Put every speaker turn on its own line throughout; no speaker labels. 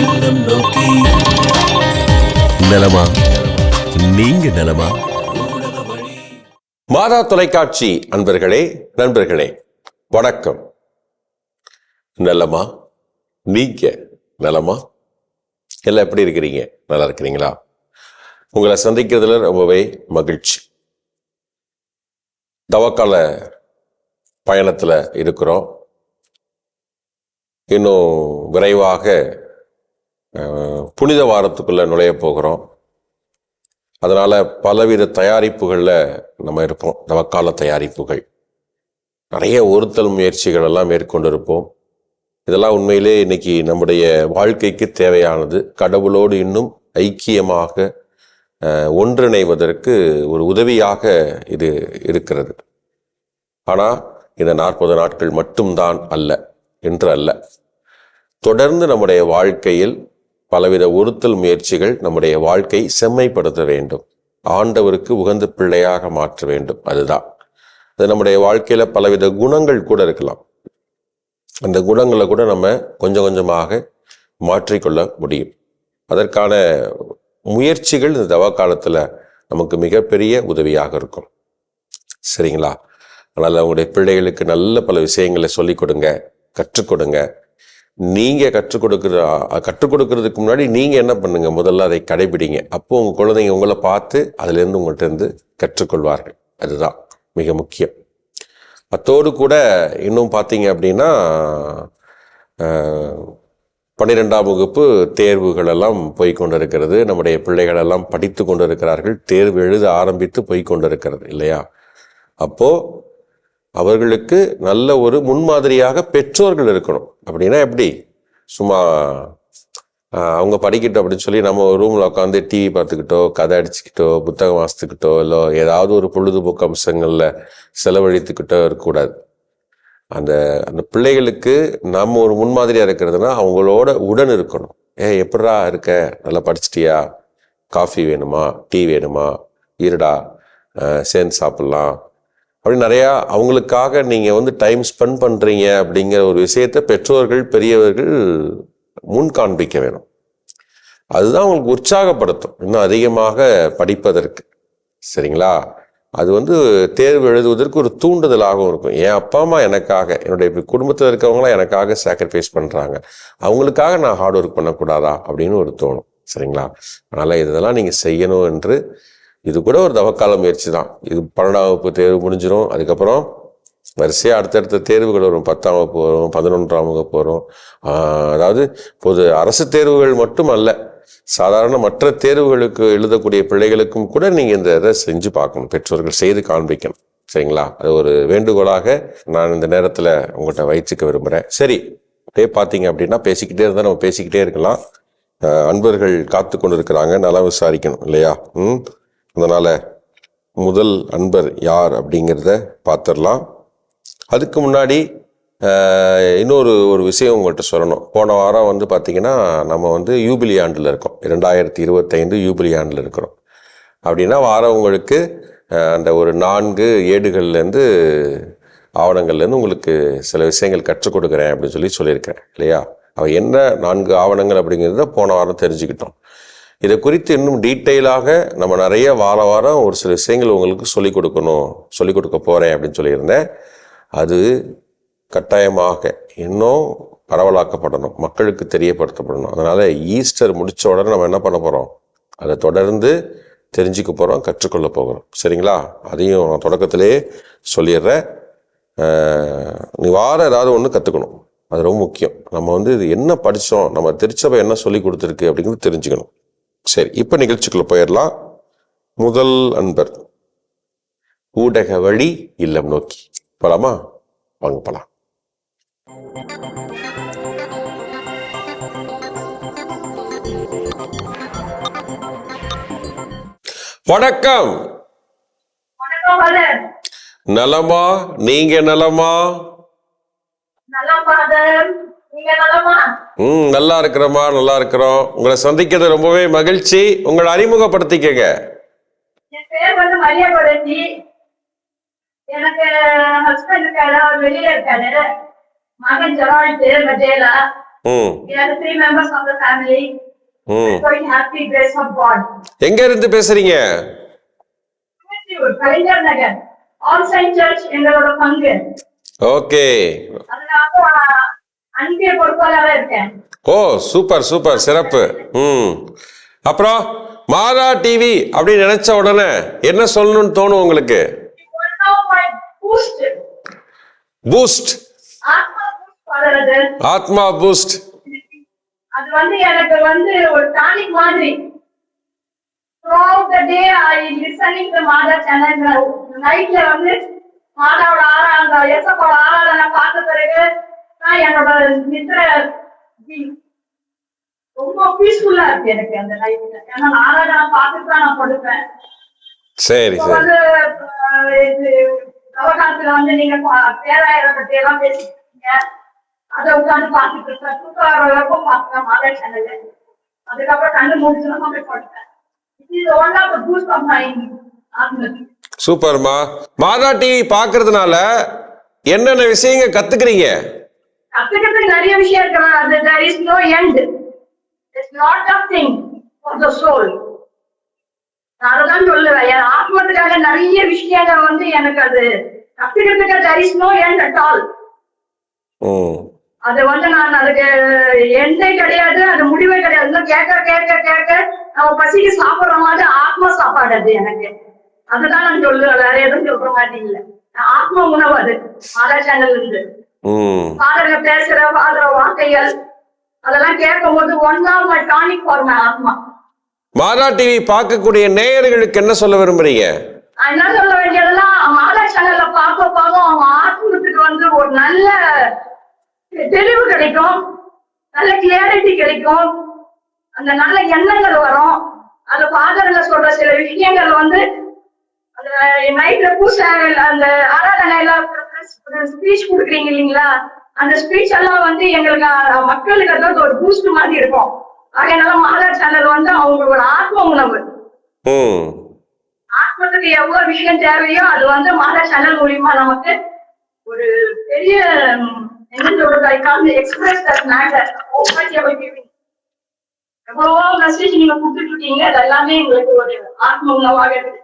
இல்லம் நோக்கி.
நலமா? நீங்க நலமா?
மாதா தொலைக்காட்சி அன்பர்களே நண்பர்களே வணக்கம். நலமா? நீங்க நலமா? எல்லாம் எப்படி இருக்கிறீங்க? நல்லா இருக்கிறீங்களா? உங்களை சந்திக்கிறதுல ரொம்பவே மகிழ்ச்சி. தவக்கால பயணத்துல இருக்கிறோம். இன்னும் விரைவாக புனித வாரத்துக்குள்ள நுழைய போகிறோம். அதனால பலவித தயாரிப்புகளில் நம்ம இருப்போம். தவக்கால தயாரிப்புகள். நிறைய ஒருத்தல் முயற்சிகள் எல்லாம் மேற்கொண்டிருப்போம். இதெல்லாம் உண்மையிலே இன்னைக்கு நம்முடைய வாழ்க்கைக்கு தேவையானது. கடவுளோடு இன்னும் ஐக்கியமாக ஒன்றிணைவதற்கு ஒரு உதவியாக இது இருக்கிறது. ஆனால் இந்த நாற்பது நாட்கள் மட்டும்தான் அல்ல என்று அல்ல. தொடர்ந்து நம்முடைய வாழ்க்கையில் பலவித உறுத்தல் முயற்சிகள் நம்முடைய வாழ்க்கை செம்மைப்படுத்த வேண்டும். ஆண்டவருக்கு உகந்த பிள்ளையாக மாற்ற வேண்டும். அதுதான். அது நம்முடைய வாழ்க்கையில பலவித குணங்கள் கூட இருக்கலாம். அந்த குணங்களை கூட நம்ம கொஞ்சம் கொஞ்சமாக மாற்றிக்கொள்ள முடியும். அதற்கான முயற்சிகள் இந்த தவ காலத்துல நமக்கு மிகப்பெரிய உதவியாக இருக்கும். சரிங்களா? அதனால் உங்களுடைய பிள்ளைகளுக்கு நல்ல பல விஷயங்களை சொல்லிக் கொடுங்க கற்றுக் கொடுங்க. நீங்கள் கற்றுக் கொடுக்குற கற்றுக் கொடுக்கறதுக்கு முன்னாடி நீங்கள் என்ன பண்ணுங்கள் முதல்ல அதை கடைபிடிங்க. அப்போ உங்கள் குழந்தைங்க உங்களை பார்த்து அதுலேருந்து உங்கள்கிட்டருந்து உங்கள்கிட்ட இருந்து கற்றுக்கொள்வார்கள். அதுதான் மிக முக்கியம். அத்தோடு கூட இன்னும் பார்த்தீங்க அப்படின்னா பன்னிரெண்டாம் வகுப்பு தேர்வுகளெல்லாம் போய் கொண்டிருக்கிறது. நம்முடைய பிள்ளைகளெல்லாம் படித்து கொண்டிருக்கிறார்கள். தேர்வு எழுத ஆரம்பித்து போய் கொண்டிருக்கிறது இல்லையா? அப்போது அவர்களுக்கு நல்ல ஒரு முன்மாதிரியாக பெற்றோர்கள் இருக்கணும். அப்படின்னா எப்படி? சும்மா அவங்க படிக்கட்டும் அப்படின்னு சொல்லி நம்ம ரூமில் உட்காந்து டிவி பார்த்துக்கிட்டோ கதை அடிச்சுக்கிட்டோ புத்தகம் வாசித்துக்கிட்டோ இல்லை ஏதாவது ஒரு பொழுதுபோக்கு அம்சங்களில் செலவழித்துக்கிட்டோ இருக்கக்கூடாது. அந்த அந்த பிள்ளைகளுக்கு நம்ம ஒரு முன்மாதிரியாக இருக்கிறதுனா அவங்களோட உடன் இருக்கணும். ஏ எப்படா இருக்க? நல்லா படிச்சிட்டியா? காஃபி வேணுமா? டீ வேணுமா? இருடா? சேர்ந்து சாப்பிட்லாம். அப்படி நிறையா அவங்களுக்காக நீங்கள் வந்து டைம் ஸ்பெண்ட் பண்ணுறீங்க அப்படிங்கிற ஒரு விஷயத்தை பெற்றோர்கள் பெரியவர்கள் முன் காண்பிக்க வேணும். அதுதான் உங்களுக்கு உற்சாகப்படுத்தும். இன்னும் அதிகமாக படிப்பதற்கு. சரிங்களா? அது வந்து தேர்வு எழுதுவதற்கு ஒரு தூண்டுதலாகவும் இருக்கும். என் அப்பா அம்மா எனக்காக என்னுடைய குடும்பத்தில் இருக்கவங்களாம் எனக்காக சாக்ரிஃபைஸ் பண்ணுறாங்க அவங்களுக்காக நான் ஹார்ட் ஒர்க் பண்ணக்கூடாதா அப்படின்னு ஒரு தோணும். சரிங்களா? அதனால் இதெல்லாம் நீங்கள் செய்யணும் என்று இது கூட ஒரு தவக்கால முயற்சி தான் இது பன்னெண்டாம் வகுப்பு தேர்வு முடிஞ்சிடும் அதுக்கப்புறம் வரிசையாக அடுத்தடுத்த தேர்வுகள் வரும். பத்தாம் வகுப்பு வரும் பதினொன்றாம் வகுப்பு வரும். அதாவது பொது அரசு தேர்வுகள் மட்டும் அல்ல சாதாரண மற்ற தேர்வுகளுக்கு எழுதக்கூடிய பிள்ளைகளுக்கும் கூட நீங்கள் இந்த இதை செஞ்சு பார்க்கணும். பெற்றோர்கள் செய்து காண்பிக்கணும். சரிங்களா? அது ஒரு வேண்டுகோளாக நான் இந்த நேரத்தில் உங்கள்கிட்ட வயிற்றுக்க விரும்புகிறேன் சரி அப்படியே பார்த்தீங்க அப்படின்னா பேசிக்கிட்டே இருந்தால் நம்ம பேசிக்கிட்டே இருக்கலாம். அன்பர்கள் காத்து கொண்டு இருக்கிறாங்க நல்லா விசாரிக்கணும் இல்லையா? ம்? அதனால் முதல் அன்பர் யார் அப்படிங்கிறத பார்த்துடலாம். அதுக்கு முன்னாடி இன்னொரு ஒரு விஷயம் உங்கள்கிட்ட சொல்லணும். போன வாரம் வந்து பார்த்திங்கன்னா நம்ம வந்து யூபிலி ஆண்டில் இருக்கோம். இரண்டாயிரத்தி இருபத்தைந்து யூபிலி ஆண்டில் இருக்கிறோம். அப்படின்னா வாரம் உங்களுக்கு அந்த ஒரு நான்கு ஏடுகள்லேருந்து ஆவணங்கள்லேருந்து உங்களுக்கு சில விஷயங்கள் கற்றுக் கொடுக்குறேன் அப்படின்னு சொல்லி சொல்லியிருக்கேன் இல்லையா? அவள் என்ன நான்கு ஆவணங்கள் அப்படிங்கிறத போன வாரம் தெரிஞ்சுக்கிட்டோம். இதை குறித்து இன்னும் டீட்டெயிலாக நம்ம நிறைய வார வாரம் ஒரு சில விஷயங்கள் உங்களுக்கு சொல்லிக் கொடுக்கணும் சொல்லிக் கொடுக்க போகிறேன் அப்படின்னு சொல்லியிருந்தேன். அது கட்டாயமாக இன்னும் பரவலாக்கப்படணும் மக்களுக்கு தெரியப்படுத்தப்படணும். அதனால் ஈஸ்டர் முடித்த உடனே நம்ம என்ன பண்ண போகிறோம் அதை தொடர்ந்து தெரிஞ்சுக்க போகிறோம் கற்றுக்கொள்ள போகிறோம். சரிங்களா? அதையும் நான் தொடக்கத்திலே சொல்லிடுறேன். நீ வாரம் ஏதாவது ஒன்று கற்றுக்கணும் அது ரொம்ப முக்கியம். நம்ம வந்து இது என்ன படித்தோம் நம்ம திருச்சபை என்ன சொல்லி கொடுத்துருக்கு அப்படிங்கிறது தெரிஞ்சுக்கணும். சரி இப்போ நிகழ்ச்சிக்குள்ள போயிடலாம். முதல் அன்பர் ஊடக வழி இல்லம் நோக்கி. போலாமா? வாங்க போலாம். வணக்கம். நலமா? நீங்க நலமா? ம் நல்லா இருக்கிறோமா நல்லா இருக்கிறோம். உங்களை சந்திக்கிறது ரொம்பவே மகிழ்ச்சி. உங்களை அறிமுகப்படுத்திக்கங்க.
எனக்கு ஹஸ்பண்ட் இருக்காரு அவர் வெளியில இருக்காரு. மகன் ஜெரால்ட் மஜேலா.
ம்.
எனக்கு three members of the family
ம்.
Going happy grace of God
எங்க இருந்து பேசுறீங்க?
Kalaignar Nagar. All Saints Church எங்களோட பங்கு.
ஓகே.
அதனால
ஓ சூப்பர் சூப்பர் சிறப்பு. ம். அப்புறம் மாதா டிவி அப்படின்னு நினைச்ச உடனே என்ன சொல்லணும்னு தோணும் உங்களுக்கு?
பூஸ்ட் ஆத்மா பூஸ்ட் அது வந்து எனக்கு வந்து ஒரு டானிக் மாதிரி. Throughout the day I listening to Madha channel நைட்ல வந்து மாதாவோட எசப்போட ஆராதனை பார்த்த பிறகு என்னோட நித்திர ரொம்ப பீஸ்ஃபுல்லா இருக்கு எனக்கு அந்த ஏன்னா நான் பார்த்துட்டு தான் நான் படுப்பேன்.
சரி
இப்போ
சரி.
வந்து அஹ், இது நவகாலத்துல வந்து நீங்க பா- பேராயரை பத்தி எல்லாம் பேசிருக்கீங்க அதை உட்காந்து பார்த்துட்டு இருப்பேன். தூக்கம் பார்ப்பேன் மாதா சேனல் அதுக்கப்புறம் கண்ணு முடிச்சுனா போய் படுப்பேன். இது one of boost of my
சூப்பர்மா. மாதா டிவி பார்க்கறதுனால என்னென்ன விஷயங்க கத்துக்கிறீங்க?
கத்துக்கிறதுக்கு நிறைய விஷயம் இருக்கு அது there is no end. It's not a thing for the soul. அதான் சொல்லுவேன். என் ஆத்மத்துக்காக நிறைய விஷயங்கள் வந்து எனக்கு அது கத்துக்கிறதுக்கு there is no end at all.
ம்
அது வந்து நான் அதுக்கு எண்டே கிடையாது. அது முடிவே கிடையாது. கேட்க கேட்க கேட்க நம்ம பசிக்கு சாப்பிடுற மாதிரி ஆத்ம சாப்பாடு அது எனக்கு. அதுதான் நான் சொல்லுவேன். வேற எதுவும் சொல்ற மாதிரி இல்ல. ஆத்ம உணவு அது. மாதா சேனல் இருந்து. ஃபாதர்ல பேசுற ஃபாதர் வார்த்தைகள் அதெல்லாம் கேட்கும் போது one of my tonic for atma
Madha TV பார்க்கக்கூடிய நேயர்களுக்கு என்ன சொல்ல விரும்புறீங்க?
என்ன சொல்ல வேண்டியதெல்லாம் மாதா சேனல்ல பார்க்க பார்க்க அவங்க ஆத்மத்துக்கு வந்து ஒரு நல்ல தெளிவு கிடைக்கும் நல்ல கிளியாரிட்டி கிடைக்கும். அந்த நல்ல எண்ணங்கள் வரும். அந்த ஃபாதர்ல சொல்ற சில விஷயங்கள் வந்து அந்த நைட்ல பூசை அந்த ஆராதனையில ஸ்பீச் கொடுக்குறீங்க இல்லைங்களா? அந்த ஸ்பீச் எல்லாம் வந்து எங்களுக்கு மக்களுக்கு அதாவது ஒரு பூஸ்ட் மாதிரி இருக்கும். அதனால மாதா சேனல் வந்து அவங்களோட ஆத்ம உணவு. ஆத்மத்துக்கு எவ்வளவு விஷயம் தேவையோ அது வந்து மாதா சேனல் மூலியமா நமக்கு ஒரு பெரிய என்ன சொல்றது? I can't express that matter எவ்வளவோ மெசேஜ் நீங்க கொடுத்துட்டு இருக்கீங்க அது எல்லாமே எங்களுக்கு ஒரு ஆத்ம உணவாக இருக்கு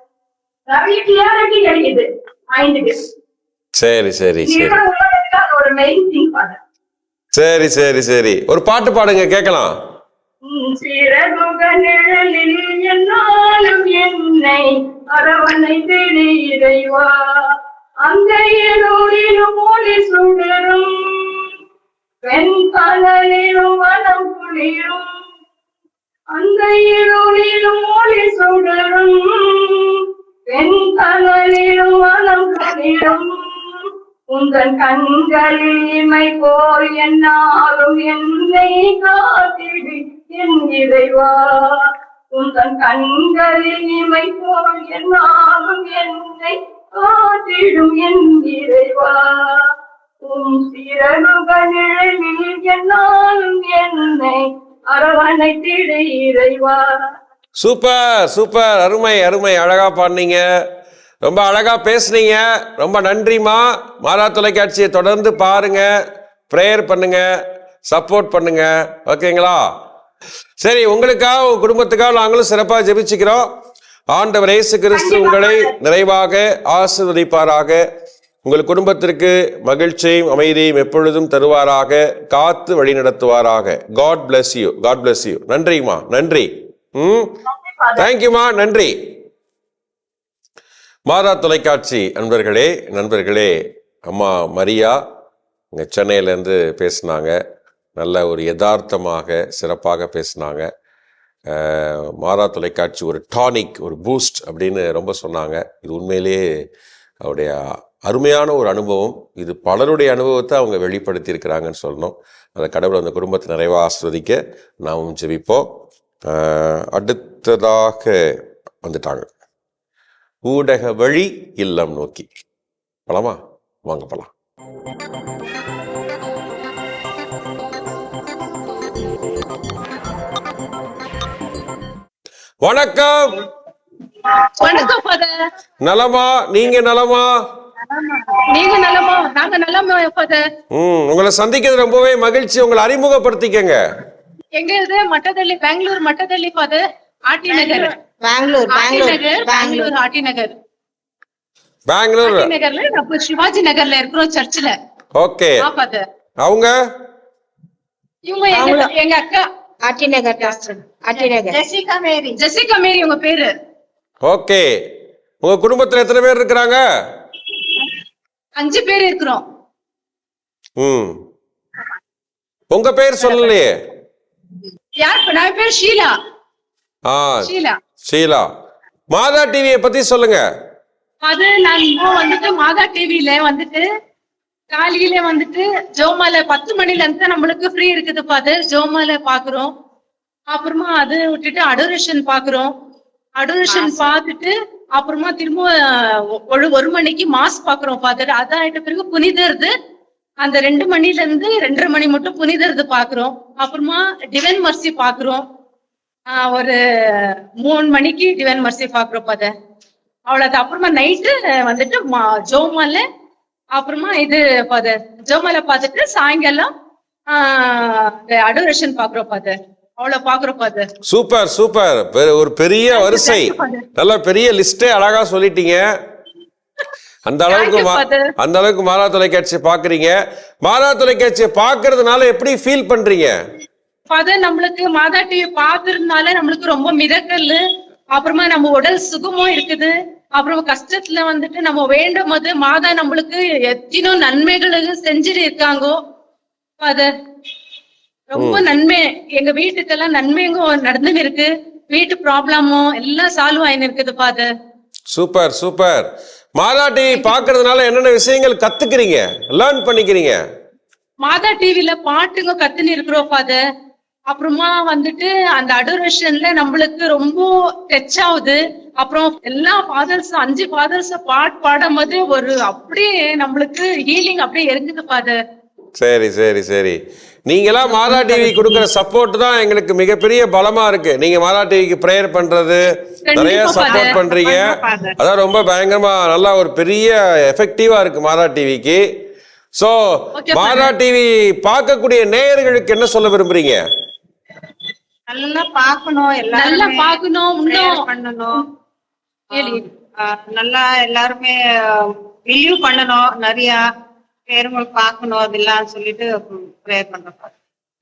நிறைய கிளியாரிட்டி கிடைக்குது மைண்டுக்கு
சரி சரி சரி. சரி சரி சரி. ஒரு பாட்டு பாடுங்க கேட்கலாம்.
சிறகுக நிழலில் என்னாலும் என்னை அரவணை திரு இறைவா. அந்த இருளிலும் ஒளி சுடரும் பெண் கனலிலும் மனம் குளிரும். அந்த இருளிலும் ஒளி சுடரும் பெண் கனலிலும் மனம் குளிரும். உங்கள் கண்களில் இமை போல் என்னாலும் என்னை காத்திடு என் இறைவா. உங்கள் கண்களில் இமை போல் என்னாலும் என்னை காத்திடும் என் இறைவா. உன் சிறகுகளில் என்னாலும் என்னை அரவணைத்திடு இறைவா.
Super super. அருமை அருமை. அழகா பாடினீங்க. ரொம்ப அழகா பேசுனீங்க. ரொம்ப நன்றிம்மா. மாதா தொலைக்காட்சியை தொடர்ந்து பாருங்க. ப்ரேயர் பண்ணுங்க. சப்போர்ட் பண்ணுங்க. ஓகேங்களா? சரி உங்களுக்காக உங்க குடும்பத்துக்காக நாங்களும் சிறப்பாக ஜெபிச்சுக்கிறோம். ஆண்டவர் இயேசு கிறிஸ்து உங்களை நிறைவாக ஆசீர்வதிப்பாராக. உங்கள் குடும்பத்திற்கு மகிழ்ச்சியும் அமைதியும் எப்பொழுதும் தருவாராக. காத்து வழி நடத்துவாராக. God bless you God bless you நன்றிம்மா. நன்றி. ம்? தேங்க்யூமா நன்றி. மாதா தொலைக்காட்சி. நண்பர்களே நண்பர்களே அம்மா மரியா இங்கே சென்னையிலேருந்து பேசினாங்க. நல்ல ஒரு யதார்த்தமாக சிறப்பாக பேசினாங்க. மாறா மாதா தொலைக்காட்சி ஒரு டானிக் ஒரு பூஸ்ட் அப்படின்னு ரொம்ப சொன்னாங்க. இது உண்மையிலேயே அவருடைய அருமையான ஒரு அனுபவம். இது பலருடைய அனுபவத்தை அவங்க வெளிப்படுத்தியிருக்கிறாங்கன்னு சொல்லணும். அந்த கடவுள் அந்த குடும்பத்தை நிறைவாக ஆஸ்வதிக்க நாமும் ஜெபிப்போம். அடுத்ததாக வந்துட்டாங்க. ஊடக வழி இல்லம் நோக்கி. போலாமா வாங்க போலாம். வணக்கம். நலமா? நீங்க நலமா? உங்களை சந்திக்கிறது ரொம்பவே மகிழ்ச்சி. உங்களை அறிமுகப்படுத்திக்கங்க.
எங்க இது? மட்டதள்ளி பெங்களூர் மட்டதள்ளி ஃபாதர் ஆட்டி நகர்.
பெங்களூர் பெங்களூர்
நகர்
பெங்களூர்
ஆட்டி நகர்
பெங்களூர்
ஆட்டி நகர்ல நம்ம சிவாஜி நகர்ல இருக்கிறோம் சர்ச்சில்.
ஓகே. அவங்க?
இவங்க எங்க அக்கா?
ஆட்டி நகர் ஆட்டி நகர்
ஜெசிகா மேரி. ஜெசிகா மேரி உங்க பேரு?
ஓகே. உங்க குடும்பத்துல எத்தனை பேர் இருக்கிறாங்க?
அஞ்சு பேர் இருக்கிறோம்.
ம். உங்க பேர் சொல்லலையே.
யார்? நான் பேர் ஷீலா.
ஆ.
ஷீலா.
ஷீலா மாதா டிவியை பத்தி சொல்லுங்க.
அது நான் இப்போ வந்துட்டு மாதா டிவில வந்துட்டு காலையில வந்துட்டு ஜோமால பத்து மணில இருந்து நம்மளுக்கு ஃப்ரீ இருக்குது பாது ஜோமால பாக்குறோம். அப்புறமா அது விட்டுட்டு அடோரேஷன் பாக்குறோம். அடோரேஷன் பார்த்துட்டு அப்புறமா திரும்ப ஒரு ஒரு மணிக்கு மாஸ் பாக்குறோம் ஃபாதர் அதான் ஆயிட்ட பிறகு புனிதருது. அந்த ரெண்டு மணில இருந்து ரெண்டரை மணி மட்டும் புனிதருது பாக்குறோம். அப்புறமா டிவைன் மர்சி பாக்குறோம். ஒரு மூணு மணிக்கு டிவைன் மர்சி பாக்குறோம் ஃபாதர் அவ்வளவுதான். அப்புறமா நைட்டு வந்துட்டு ஜோமால அப்புறமா இது ஃபாதர் ஜோமால பார்த்துட்டு சாயங்காலம் அடோரேஷன் பாக்குறோம் ஃபாதர் அவ்வளவு பாக்குறோம் ஃபாதர்
சூப்பர் சூப்பர். ஒரு பெரிய வரிசை. நல்ல பெரிய லிஸ்டே அழகா சொல்லிட்டீங்க. அந்த அளவுக்கு. அந்த அளவுக்கு மாதா தொலைக்காட்சி பாக்குறீங்க. மாதா தொலைக்காட்சியை பாக்குறதுனால எப்படி ஃபீல் பண்றீங்க?
ஃபாதர் நம்மளுக்கு மாதா டிவி பாக்குறதுனால நம்மளுக்கு ரொம்ப மிதக்கல் அப்புறமா நம்ம உடல் சுகமும் இருக்குது. அப்புறம் கஷ்டத்துல வந்துட்டு நம்ம வேண்டும் போது மாதா நம்மளுக்கு எத்தனோ நன்மைகளுக்கு செஞ்சுட்டு இருக்காங்கோ ஃபாதர் ரொம்ப நன்மை. எங்க வீட்டுக்கெல்லாம் நன்மைங்க நடந்துன்னு இருக்கு வீட்டு ப்ராப்ளமும் எல்லாம் சால்வ் ஆயின்னு இருக்குது father
super super Madha TV பாக்குறதுனால என்னென்ன விஷயங்கள் கத்துக்கிறீங்க? லேர்ன் பண்ணிக்கிறீங்க?
மாதா டிவில பாட்டுங்க கத்துன்னு இருக்கிறோம் ஃபாதர் அப்புறமா வந்துட்டு அந்த அடோரேஷன்ல நம்மளுக்கு ரொம்ப டச் ஆகுது. அப்புறம் எல்லா ஃபாதர்ஸ் அஞ்சு ஃபாதர்ஸ் பாட் பாடும்போது ஒரு அப்படியே நம்மளுக்கு ஹீலிங் அப்படியே இறங்குது ஃபாதர்
சரி சரி சரி. நீங்களாம் மாதா டிவி கொடுக்குற சப்போர்ட் தான் எங்களுக்கு மிகப்பெரிய பலமா இருக்கு. நீங்க மாதா டிவிக்கு ப்ரேயர் பண்றது நிறைய சப்போர்ட். பண்றீங்க. அதான் ரொம்ப பயங்கரமா நல்லா ஒரு பெரிய எஃபெக்டிவா இருக்கு மாதா டிவிக்கு சோ. மாதா டிவி பார்க்கக்கூடிய நேயர்களுக்கு என்ன சொல்ல விரும்புறீங்க?
நல்லா பார்க்கணும்
நல்லா
எல்லாரும்
பார்க்கணும் இன்னும்
பண்ணணும். நல்லா எல்லாருமே பிலீவ் பண்ணணும். நிறைய பேருங்கள் பார்க்கணும் அதெல்லாம் சொல்லிட்டு ப்ரேயர் பண்றோம்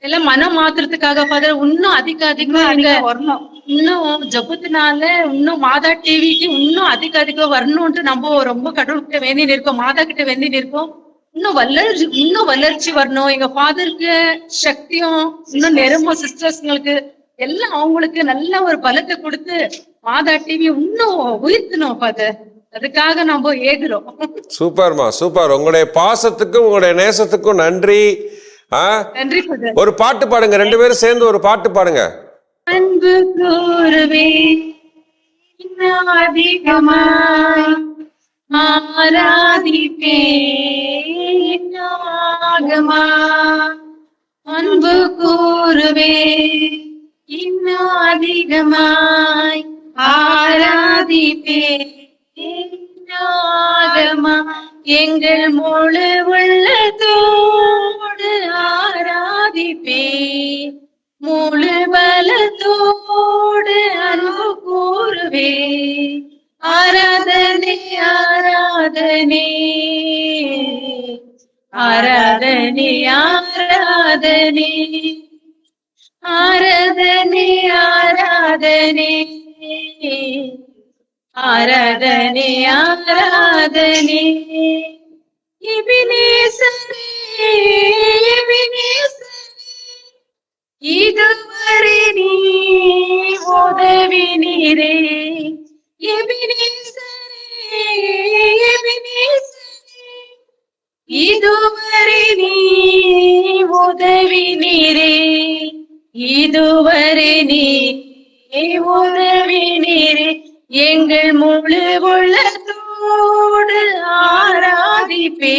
எல்லாம் மனம் மாத்துறதுக்காக ஃபாதர் இன்னும் அதிக அதிகம்
அதிகம் வரணும்.
இன்னும் ஜபத்தினால இன்னும் மாதா டிவிக்கு இன்னும் அதிக அதிகம் வரணும்ட்டு நம்ம ரொம்ப கடவுள்கிட்ட வேண்டி நிற்கோம் மாதா கிட்ட வேண்டி நிற்கோம். இன்னும் வளர்ச்சி இன்னும் வளர்ச்சி வரணும். எங்க ஃபாதருக்கு சக்தியும் இன்னும் நெருமோ சிஸ்டர்ஸ்ங்களுக்கு எல்லாம் அவங்களுக்கு நல்ல ஒரு பலத்தை கொடுத்து மாதா டிவி இன்னும் உயர்த்தணும் ஃபாதர் அதுக்காக நம்ம ஏகுறோம்.
சூப்பர்மா சூப்பர். உங்களுடைய பாசத்துக்கும் உங்களுடைய நேசத்துக்கும் நன்றி. ஒரு பாட்டு பாடுங்க. ரெண்டு பேரும் சேர்ந்து ஒரு பாட்டு பாடுங்க.
அன்பு கூறுவே இன்னும் அதிகமாய் ஆராதிப்பே இன்னும் ஆகமாய் அன்பு கூறுவே இன்னும் அதிகமாய் ஆராதிப்பே இன்னும் ஆகமாய் எங்கள் முழு உள்ளத்தோடு ஆராதிப்பே முழு பலத்தோடு அன்பு கூறுவே ஆராதனை ஆராதனே. ஆராதனை ஆராதனே. ஆராதனை ஆராதனே. ஆராதனை ஆராதனே. இபினேசரே இபினேசரே. இதுவரை நீ உதவி நீரே இதுவரை நீ உதவி நீரே இதுவரை நீ உதவி நீரே எங்கள் முழு உள்ளத்தோடு ஆராதிப்பே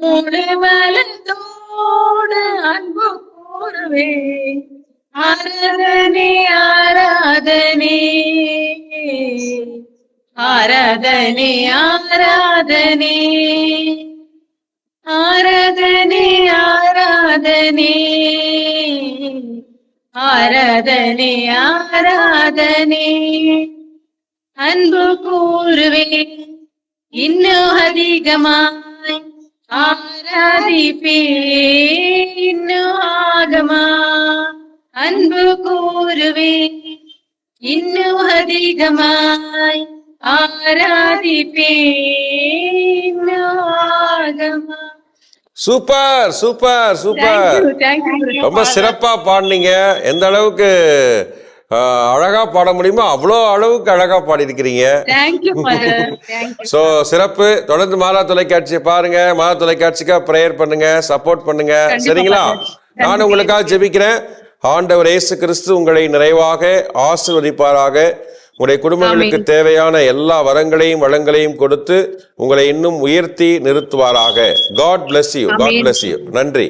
முழு மலத்தோடு அன்பு கூறுவே ஆராதனை ஆராதனை ஆராதனை ஆராதனை ஆராதனை ஆராதனை ஆராதனை ஆராதனை அன்பு கூறுவே இன்னும் அதிகமாய் ஆராதிப்பே இன்னும் ஆகமா அன்பு கூறுவே. இன்னும் அதிகமாய் ஆகமா.
Super super super. ரொம்ப சிறப்பா பாடினீங்க. எந்த அளவுக்கு அழகா பாட முடியுமோ அவ்வளோ அளவுக்கு அழகா பாடியிருக்கிறீங்க. ஸோ சிறப்பு. தொடர்ந்து மாதா தொலைக்காட்சியை பாருங்க. மாதா தொலைக்காட்சிக்காக ப்ரேயர் பண்ணுங்க சப்போர்ட் பண்ணுங்க. சரிங்களா. நான் உங்களுக்காக ஜெபிக்கிறேன். ஆண்டவர் இயேசு கிறிஸ்து உங்களை நிறைவாக ஆசிர்வதிப்பாராக. உங்களுடைய குடும்பங்களுக்கு தேவையான எல்லா வரங்களையும் வளங்களையும் கொடுத்து உங்களை இன்னும் உயர்த்தி நிறுத்துவாராக. God bless you God bless you நன்றி.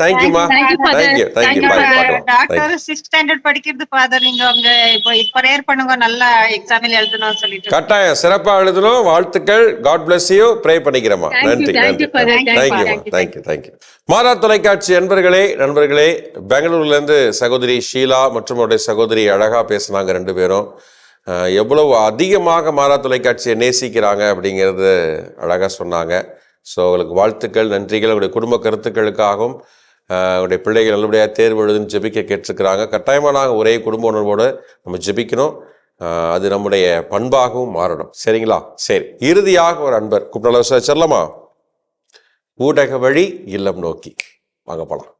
தேங்க்யூமா
Thank you, Father.
Thank you
Thank
thank you
you,
bye
doctor
thank you
six standard படிக்கிறது ஃபாதர் நீங்க அவங்க இப்போ ப்ரேயர் பண்ணுங்க. நல்லா எக்ஸாமில் எழுதணும்னு சொல்லிட்டு.
கட்டாயம். சிறப்பா எழுதணும். வாழ்த்துக்கள். God bless you pray
you,
நன்றி
thank
நன்றி.
you, Father. Thank you,
thank you
thank you,
thank you Madha தொலைக்காட்சி நண்பர்களே நண்பர்களே பெங்களூர்ல இருந்து சகோதரி ஷீலா மற்றும் அவருடைய சகோதரி அழகா பேசுனாங்க ரெண்டு பேரும். எவ்வளவு அதிகமாக மாறா தொலைக்காட்சியை நேசிக்கிறாங்க அப்படிங்கிறது அழகாக சொன்னாங்க. ஸோ அவங்களுக்கு வாழ்த்துக்கள் நன்றிகள். அவருடைய குடும்ப கருத்துக்களுக்காகவும் உங்களுடைய அவருடைய பிள்ளைகள் நல்லபடியாக தேர்வு எழுதுன்னு ஜெபிக்க கேட்டிருக்கிறாங்க. கட்டாயமாக நாங்கள் ஒரே குடும்ப உணர்வோடு நம்ம ஜெபிக்கணும். அது நம்முடைய பண்பாகவும் மாறணும். சரிங்களா? சரி. இறுதியாக ஒரு அன்பர் கூப்பிட்டு செல்லமா ஊடக வழி இல்லம் நோக்கி. வாங்க போகலாம்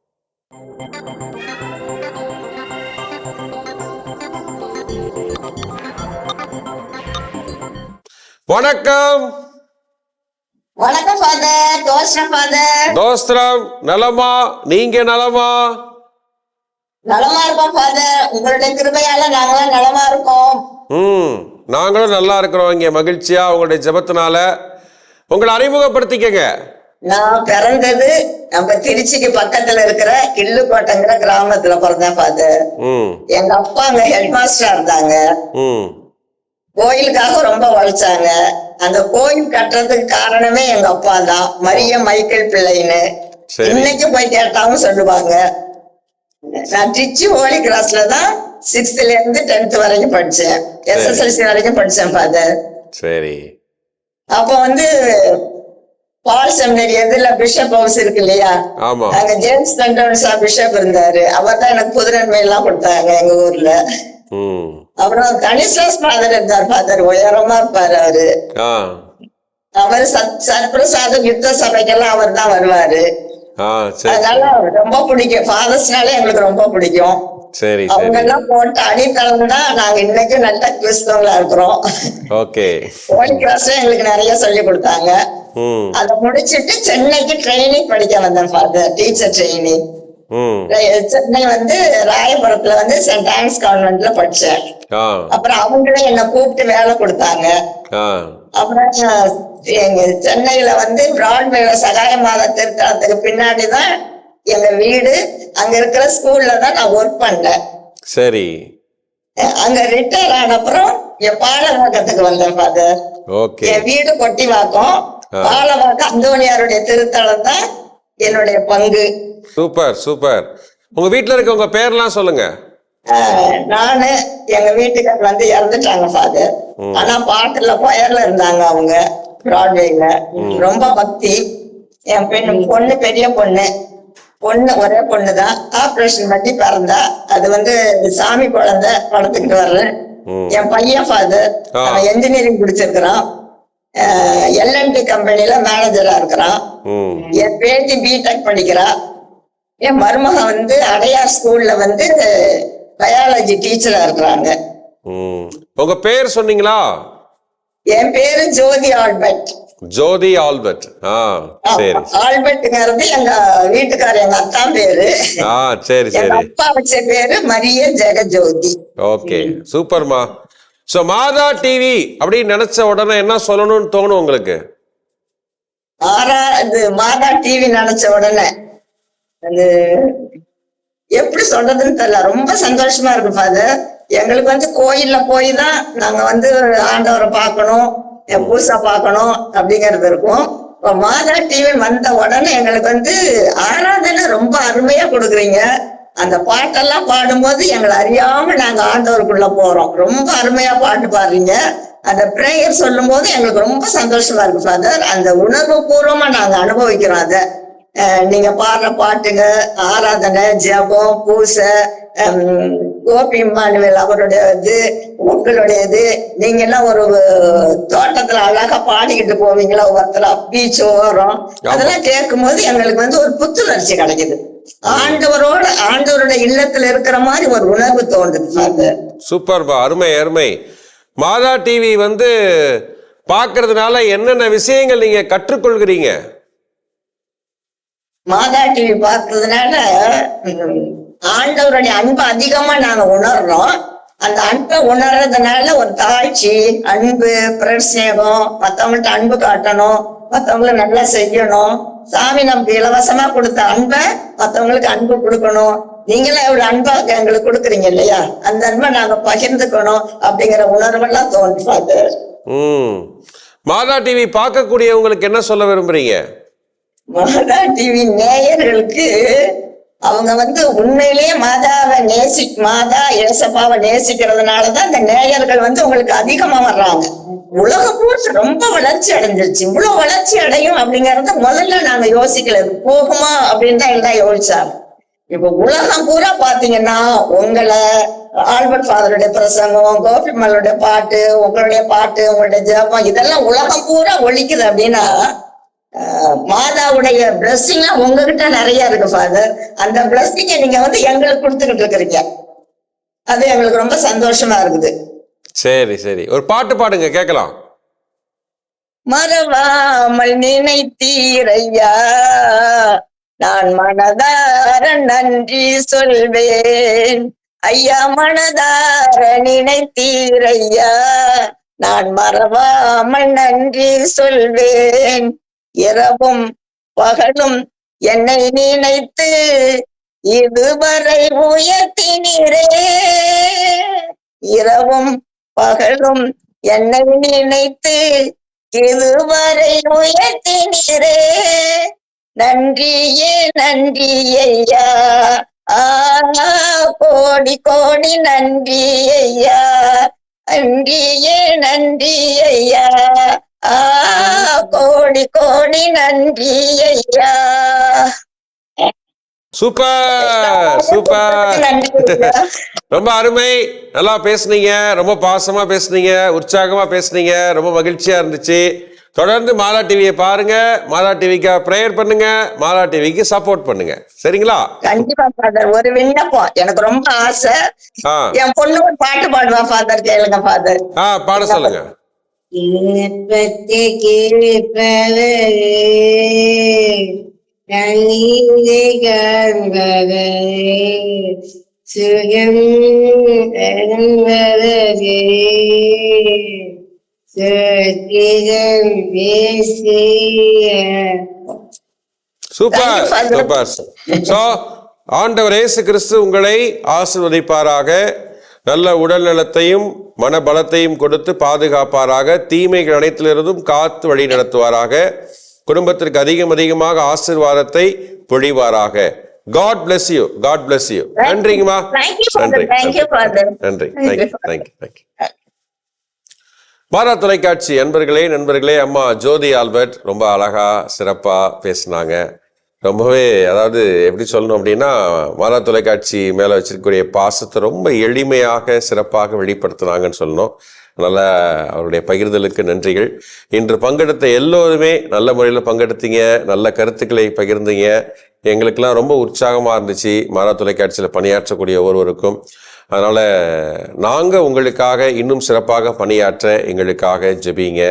வணக்கம்.
வணக்கம் ஃபாதர் தோஸ்ரம் ஃபாதர்
தோஸ்திரம் நலமா? நீங்க நலமா?
நலமா இருக்கோம் ஃபாதர் உங்களுடைய கிருபையால நாங்களாம் நலமா இருக்கோம்.
ம் நாங்களும் நல்லா இருக்கிறோம் இங்க மகிழ்ச்சியா உங்களுடைய ஜெபத்தினால. உங்களை அறிமுகப்படுத்திக்கங்க.
நான் பிறந்தது நம்ம திருச்சிக்கு பக்கத்துல இருக்கிற கிள்ளுக்கோட்டைங்கிற கிராமத்துல பிறந்தேன் ஃபாதர் எங்க அப்பா அங்க ஹெட் மாஸ்டரா இருந்தாங்க.
ம்.
கோயிலுக்காக ரொம்ப உழைச்சாங்க. அந்த கோயில் கட்டுறதுக்கு காரணமே எங்க அப்பா தான். மரிய மைக்கேல் பிள்ளைன்னு. இன்னைக்கு போய் கேட்டாவும் சொல்லுவாங்க. நான் டிச்சி ஹோலி கிராஸ்ல தான் சிக்ஸ்த்ல இருந்து டென்த் வரைக்கும் படிச்சேன். எஸ்எஸ்எல்சி வரைக்கும் படிச்சேன் ஃபாதர்
சரி.
அப்போ வந்து பால் செமினரி எதிரில பிஷப் ஹவுஸ் இருக்கு இல்லையா?
ஆமா.
அங்க ஜேம்ஸ் பெண்டோன்ஸா பிஷப் இருந்தாரு. அவர் தான் எனக்கு குதிரன்மை எல்லாம் கொடுத்தாங்க எங்க ஊர்ல. அப்புறம் கனிஸ்லாஸ் ஃபாதர் இருந்தார் ஃபாதர் உயரமா இருப்பாரு அவரு. அவர் சத் சர்பிரசாதம் யுத்த சபைக்கெல்லாம் அவர் தான் வருவாரு. அதனால ரொம்ப பிடிக்கும். ஃபாதர்ஸ்னாலே எங்களுக்கு ரொம்ப பிடிக்கும்.
சரி
அவங்க எல்லாம் போட்ட அடித்தளம் தான் நாங்க இன்னைக்கும் நல்ல கிறிஸ்தவங்களா இருக்கிறோம்.
ஓகே.
எங்களுக்கு நிறைய சொல்லி கொடுத்தாங்க. அதை முடிச்சிட்டு சென்னைக்கு ட்ரைனிங் படிக்க வந்தேன் ஃபாதர் டீச்சர் ட்ரைனிங் சென்னை வந்து ராயபுரத்துல வந்து சென்ட் ஆன்ஸ் கான்வென்ட்ல படிச்சேன். அப்புறம் அவங்களே என்ன கூப்பிட்டு வேலை கொடுத்தாங்க. அப்புறம் எங்க சென்னையில வந்து பிராட்வேல சகாய மாத திருத்தலத்துக்கு பின்னாடிதான் எங்க வீடு. அங்க இருக்கிற ஸ்கூல்ல தான் நான் ஒர்க் பண்ணேன்.
சரி.
அங்க ரிட்டையர் ஆன அப்புறம் என் பாலவாக்கத்துக்கு வந்தேன் ஃபாதர் என் வீடு கொட்டிவாக்கம். பாலவாக்கம் அந்தோனியாருடைய திருத்தலம் தான் என்னுடைய பங்கு.
Super super. உங்க வீட்ல இருக்க உங்க பேர்லாம் சொல்லுங்க.
நானு எங்க வீட்டுக்காரர் வந்து இறந்துட்டாங்க ஃபாதர் ஆனா பாட்டுல பயர்ல இருந்தாங்க அவங்க பிராட்வேல ரொம்ப பக்தி. என் பெண் பொண்ணு பெரிய பொண்ணு. பொண்ணு ஒரே பொண்ணுதான் ஆபரேஷன் பண்ணி பிறந்தா அது வந்து சாமி குழந்தை வளர்த்துக்கிட்டு வர்றேன். என் பையன் ஃபாதர். அவன் என்ஜினியரிங் முடிச்சிருக்கிறான். எல்என்டி கம்பெனில மேனேஜரா இருக்கிறான். என் பேத்தி பிடெக் படிக்கிறா. என் மருமகன் வந்து அடையார் ஸ்கூல்ல வந்து பயாலஜி டீச்சரா இருக்கிறாங்க.
உங்க பேர் சொன்னீங்களா?
என் பேரு ஜோதி ஆல்பர்ட்.
ஜோதி ஆல்பர்ட். ஆ சரி.
ஆல்பர்ட்ங்கிறது எங்க வீட்டுக்காரர் எங்க அத்தா பேரு.
ஆ சரி சரி.
அப்பா வச்ச பேரு மரிய ஜெகஜோதி.
ஓகே. சூப்பர்மா. ஸோ மாதா டிவி அப்படின்னு நினைச்ச உடனே என்ன சொல்லணும்னு தோணும் உங்களுக்கு?
ஆறா இது மாதா டிவி நினைச்ச உடனே அது எப்படி சொல்றதுன்னு தெரியல. ரொம்ப சந்தோஷமா இருக்கு ஃபாதர் எங்களுக்கு வந்து கோயில்ல போய் தான் நாங்க வந்து ஆண்டவரை பார்க்கணும் என் பூசா பார்க்கணும் அப்படிங்கிறது இருக்கும். இப்போ மாதா டிவி வந்த உடனே எங்களுக்கு வந்து ஆராதனை ரொம்ப அருமையா கொடுக்குறீங்க. அந்த பாட்டெல்லாம் பாடும்போது எங்களை அறியாம நாங்க ஆண்டவருக்குள்ள போறோம். ரொம்ப அருமையா பாட்டு பாடுறீங்க. அந்த பிரேயர் சொல்லும் போது எங்களுக்கு ரொம்ப சந்தோஷமா இருக்கு ஃபாதர் அந்த உணர்வு பூர்வமா நாங்க அனுபவிக்கிறோம் அதை. நீங்க பாடுற பாட்டுங்க ஆராதனை ஜெபம் பூசை கோபி மானுவேல் அவருடைய இது உங்களுடைய இது. நீங்க எல்லாம் ஒரு தோட்டத்துல அழகா பாடிக்கிட்டு போவீங்களா? ஒருத்தர் பீச் ஓரம் அதெல்லாம் கேட்கும் போது எங்களுக்கு வந்து ஒரு புத்துணர்ச்சி கிடைக்குது. ஆண்டவரோட ஆண்டவரோட இல்லத்துல இருக்கிற மாதிரி ஒரு உணர்வு தோன்றுது
சூப்பர்பா அருமை அருமை. மாதா டிவி வந்து பார்க்கறதுனால என்னென்ன விஷயங்கள் நீங்க கற்றுக்கொள்கிறீங்க?
மாதா டிவி பார்த்ததுனால உம், ஆண்டவருடைய அன்பை அதிகமா நாங்க உணர்றோம். அந்த அன்பை உணர்றதுனால ஒரு தாழ்ச்சி அன்பு பிரசேகம் மத்தவங்கள்ட்ட அன்பு காட்டணும் மத்தவங்கள நல்லா செய்யணும். சாமி நமக்கு இலவசமா கொடுத்த அன்பை மத்தவங்களுக்கு அன்பு கொடுக்கணும். நீங்களும் எவ்வளவு அன்பா எங்களுக்கு கொடுக்குறீங்க இல்லையா? அந்த அன்பை நாங்க பகிர்ந்துக்கணும் அப்படிங்கிற உணர்வெல்லாம் தோன்றாது
ம். மாதா டிவி பார்க்கக்கூடியவங்களுக்கு என்ன சொல்ல விரும்புறீங்க?
மாதா டிவி நேயர்களுக்கு அவங்க வந்து உண்மையிலேயே மாதாவை நேசி மாதா ஏசப்பாவை நேசிக்கிறதுனாலதான் இந்த நேயர்கள் வந்து உங்களுக்கு அதிகமா வர்றாங்க. உலகம் பூரா ரொம்ப வளர்ச்சி அடைஞ்சிருச்சு. இவ்வளவு வளர்ச்சி அடையும் அப்படிங்கறத முதல்ல நாங்க யோசிக்கல. போகுமா அப்படின்னு தான் எல்லாம் யோசிச்சாங்க. இப்ப உலகம் பூரா பாத்தீங்கன்னா உங்களை ஆல்பர்ட் ஃபாதருடைய பிரசங்கம் கோபிமலுடைய பாட்டு உங்களுடைய பாட்டு உங்களுடைய ஜெபம் இதெல்லாம் உலகம் பூரா ஒழிக்குது அப்படின்னா மாதாவுடைய பிளஸ்ஸிங் உங்ககிட்ட நிறைய இருக்கு ஃபாதர் அந்த பிளஸ்ஸிங்க நீங்க வந்து எங்களுக்கு கொடுத்துக்கிட்டு இருக்கிறீங்க. அது எங்களுக்கு ரொம்ப சந்தோஷமா இருக்குது.
சரி சரி. ஒரு பாட்டு பாடுங்க கேட்கலாம்.
மறவாமல் நினைத்தீரையா? நான் மனதார நன்றி சொல்வேன். ஐயா மனதார நினைத்தீரையா? நான் மறவாமல் நன்றி சொல்வேன். இரவும் பகலும் என்னை நினைத்து இதுவரை உயர்த்தினீரே. இரவும் பகலும் என்னை நினைத்து இதுவரை உயர்த்தினரே. நன்றியே நன்றி ஐயா. ஆ கோடி கோடி நன்றி ஐயா. நன்றியே நன்றி ஐயா. ஆ கோடி கோடி நன்றி ஐயா.
Super super. ரொம்ப அருமை. நல்லா பேசுனீங்க. ரொம்ப பாசமா பேசுனீங்க. உற்சாகமா பேசுனீங்க. ரொம்ப மகிழ்ச்சியா இருந்துச்சு. தொடர்ந்து மாலா டிவியை பாருங்க. மாலா டிவிக்கு ப்ரேயர் பண்ணுங்க. மாலா டிவிக்கு சப்போர்ட் பண்ணுங்க. சரிங்களா?
கண்டிப்பா ஃபாதர் ஒரு விண்ணப்பம். எனக்கு ரொம்ப ஆசை. என் பொண்ணு ஒரு பாட்டு பாடுவா ஃபாதர் கேளுங்க ஃபாதர்
ஆ பாட சொல்லுங்க.
விண்ணப்பத்தை கேட்பவரே. சுகம் பேசிய
சூப்பர். சூப்பர். சோ ஆண்டவர் இயேசு கிறிஸ்து உங்களை ஆசிர்வதிப்பாராக நல்ல உடல் நலத்தையும் மனபலத்தையும் கொடுத்து பாதுகாப்பாராக தீமைகள் அனைத்திலிருந்தும் காத்து வழி நடத்துவாராக. குடும்பத்திற்கு அதிகம் அதிகமாக ஆசீர்வாதத்தை பொழிவாராக. God bless you God bless you நன்றிங்கம்மா.
Thank you, Father.
நன்றி.
Thank you, Father.
நன்றி. Thank you. Thank you thank you பாரா தொலைக்காட்சி அன்பர்களே நண்பர்களே அம்மா ஜோதி ஆல்பர்ட் ரொம்ப அழகா சிறப்பா பேசினாங்க. ரொம்பவே அதாவது எப்படி சொல்லணும் அப்படின்னா மாரா தொலைக்காட்சி மேல வச்சிருக்கக்கூடிய பாசத்தை ரொம்ப எளிமையாக சிறப்பாக வெளிப்படுத்தினாங்கன்னு சொல்லணும். அதனால் அவருடைய பகிர்தலுக்கு நன்றிகள். இன்று பங்கெடுத்த எல்லோருமே நல்ல முறையில் பங்கெடுத்தீங்க. நல்ல கருத்துக்களை பகிர்ந்தீங்க. எங்களுக்கெல்லாம் ரொம்ப உற்சாகமாக இருந்துச்சு. மாரா தொலைக்காட்சியில் பணியாற்றக்கூடிய ஒவ்வொருவருக்கும் அதனால் நாங்கள் உங்களுக்காக இன்னும் சிறப்பாக பணியாற்ற எங்களுக்காக ஜெபிங்க.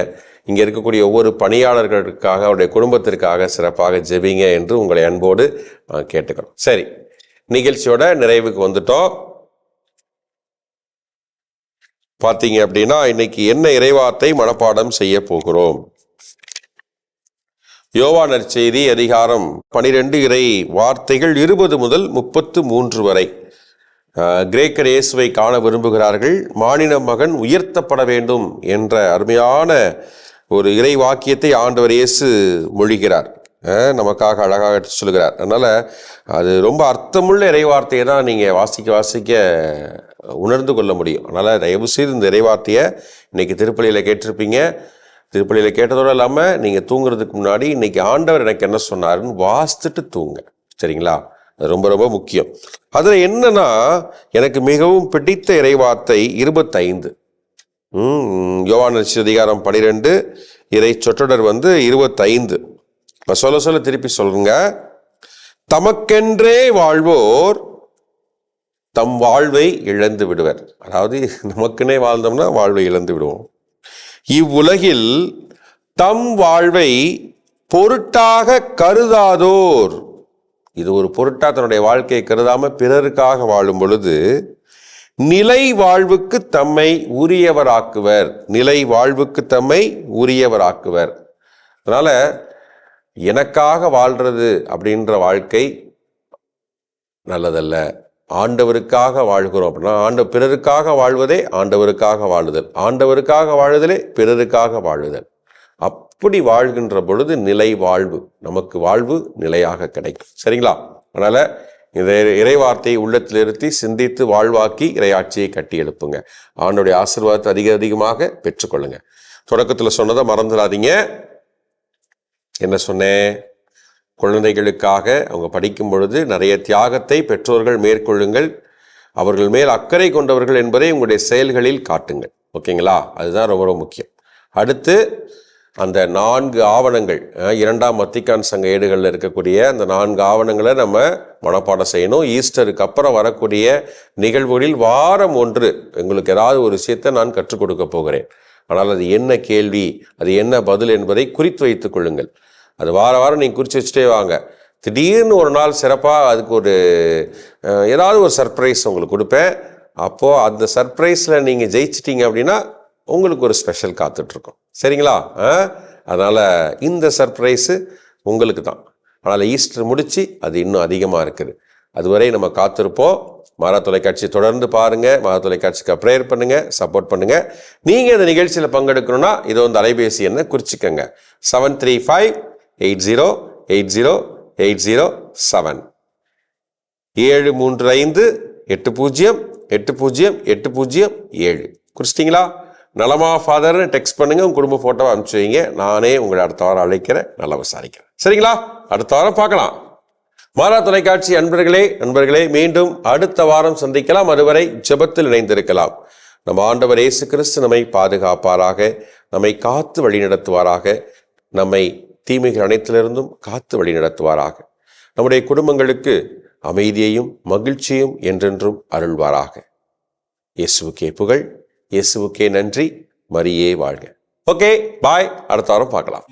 இங்கே இருக்கக்கூடிய ஒவ்வொரு பணியாளர்களுக்காக அவருடைய குடும்பத்திற்காக சிறப்பாக ஜெபிங்க என்று உங்களை அன்போடு நான் கேட்டுக்கிறோம். சரி. நிகழ்ச்சியோட நிறைவுக்கு வந்துட்டோம். பார்த்தீங்க அப்படின்னா இன்னைக்கு என்ன இறைவார்த்தை மனப்பாடம் செய்ய போகிறோம்? யோவா நற்செய்தி அதிகாரம் பனிரெண்டு இறை வார்த்தைகள் இருபது முதல் முப்பத்து மூன்று வரை. கிரேக்கர் இயேசுவை காண விரும்புகிறார்கள். மாநில மகன் உயர்த்தப்பட வேண்டும் என்ற அருமையான ஒரு இறை வாக்கியத்தை ஆண்டவர் இயேசு மொழிகிறார். நமக்காக அழகாக சொல்கிறார். அதனால் அது ரொம்ப அர்த்தமுள்ள இறைவார்த்தையை தான் நீங்கள் வாசிக்க வாசிக்க உணர்ந்து கொள்ள முடியும். அதனால் தயவுசெய்து இந்த இறைவார்த்தையை இன்னைக்கு திருப்பலியில் கேட்டிருப்பீங்க. திருப்பலியில் கேட்டதோடு இல்லாமல் நீங்கள் தூங்குறதுக்கு முன்னாடி இன்றைக்கி ஆண்டவர் எனக்கு என்ன சொன்னாருன்னு வாசித்துட்டு தூங்க. சரிங்களா? அது ரொம்ப ரொம்ப முக்கியம். அதில் என்னன்னா எனக்கு மிகவும் பிடித்த இறைவார்த்தை இருபத்தைந்து. யோவான அதிகாரம் பனிரெண்டு இறை சொற்றொடர் வந்து இருபத்தைந்து. இப்போ சொல்ல சொல்ல திருப்பி சொல்லுங்க. தமக்கென்றே வாழ்வோர் தம் வாழ்வை இழந்து விடுவர். அதாவது நமக்குன்னே வாழ்ந்தோம்னா வாழ்வை இழந்து விடுவோம். இவ்வுலகில் தம் வாழ்வை பொருட்டாக கருதாதோர். இது ஒரு பொருட்டா தன்னுடைய வாழ்க்கையை கருதாம பிறருக்காக வாழும் பொழுது நிலை வாழ்வுக்கு தம்மை உரியவராக்குவர். நிலை வாழ்வுக்கு தம்மை உரியவராக்குவர். அதனால எனக்காக வாழ்றது அப்படின்ற வாழ்க்கை நல்லதல்ல. ஆண்டவருக்காக வாழ்கிறோம் அப்படின்னா ஆண்ட பிறருக்காக வாழ்வதே ஆண்டவருக்காக வாழுதல். ஆண்டவருக்காக வாழுதலே பிறருக்காக வாழுதல். அப்படி வாழ்கின்ற பொழுது நிலை வாழ்வு நமக்கு வாழ்வு நிலையாக கிடைக்கும். சரிங்களா? அதனால இந்த இறைவார்த்தையை உள்ளத்தில் இருத்தி சிந்தித்து வாழ்வாக்கி இறையாட்சியை கட்டி எழுப்புங்க. ஆண்டோடைய ஆசீர்வாதத்தை அதிக அதிகமாக பெற்றுக்கொள்ளுங்க. தொடக்கத்தில் சொன்னதை மறந்துடாதீங்க. என்ன சொன்னேன்? குழந்தைகளுக்காக அவங்க படிக்கும் பொழுது நிறைய தியாகத்தை பெற்றோர்கள் மேற்கொள்ளுங்கள். அவர்கள் மேல் அக்கறை கொண்டவர்கள் என்பதை உங்களுடைய செயல்களில் காட்டுங்கள். ஓகேங்களா? அதுதான் ரொம்ப ரொம்ப முக்கியம். அடுத்து அந்த நான்கு ஆவணங்கள் இரண்டாம் வத்திக்கான் சங்க ஏடுகளில் இருக்கக்கூடிய அந்த நான்கு ஆவணங்களை நம்ம மனப்பாடம் செய்யணும். ஈஸ்டருக்கு அப்புறம் வரக்கூடிய நிகழ்வுகளில் வாரம் ஒன்று எங்களுக்கு ஏதாவது ஒரு விஷயத்தை நான் கற்றுக் கொடுக்க போகிறேன். ஆனால் அது என்ன கேள்வி அது என்ன பதில் என்பதை குறித்து வைத்துக் கொள்ளுங்கள். அது வார வாரம் நீங்கள் குறித்து வச்சுட்டே வாங்க. திடீர்னு ஒரு நாள் சிறப்பாக அதுக்கு ஒரு ஏதாவது ஒரு சர்ப்ரைஸ் உங்களுக்கு கொடுப்பேன். அப்போது அந்த சர்ப்ரைஸில் நீங்கள் ஜெயிச்சிட்டிங்க அப்படின்னா உங்களுக்கு ஒரு ஸ்பெஷல் காத்துட்ருக்கோம். சரிங்களா? அதனால் இந்த சர்ப்ரைஸு உங்களுக்கு தான். அதனால் ஈஸ்டர் முடித்து அது இன்னும் அதிகமாக இருக்குது. அதுவரை நம்ம காத்திருப்போம். மாரா தொலைக்காட்சி தொடர்ந்து பாருங்கள் மாரா தொலைக்காட்சிக்கு ப்ரேயர் பண்ணுங்கள் சப்போர்ட் பண்ணுங்கள் நீங்கள் இந்த நிகழ்ச்சியில் பங்கெடுக்கணும்னா இதை வந்து அலைபேசி என்ன குறிச்சிக்கங்க. Seven three five eight zero eight zero eight zero seven. ஏழு மூன்று ஐந்து எட்டு பூஜ்ஜியம் எட்டு பூஜ்ஜியம் எட்டு பூஜ்ஜியம் ஏழு. குறிச்சிட்டிங்களா? நலமா ஃபாதர்னு டெக்ஸ்ட் பண்ணுங்க. உங்க குடும்ப போட்டோவை அனுப்பிச்சு வைங்க. நானே உங்களை அடுத்த வாரம் அழைக்கிறேன். நல்லா விசாரிக்கிறேன். சரிங்களா? அடுத்த வாரம் பார்க்கலாம். மாறா தொலைக்காட்சி அன்பர்களே நண்பர்களே மீண்டும் அடுத்த வாரம் சந்திக்கலாம். அதுவரை ஜெபத்தில் இணைந்திருக்கலாம். நம்ம ஆண்டவர் இயேசு கிறிஸ்து நம்மை பாதுகாப்பாராக நம்மை காத்து வழிநடத்துவாராக நம்மை தீமைகள் அனைத்திலிருந்தும் காத்து வழி நடத்துவாராக. நம்முடைய குடும்பங்களுக்கு அமைதியையும் மகிழ்ச்சியும் என்றென்றும் அருள்வாராக. இயேசுக்கே புகழ் இயேசுக்கே நன்றி. மரியே வாழ்க. Okay bye. அடுத்த வாரம் பார்க்கலாம்.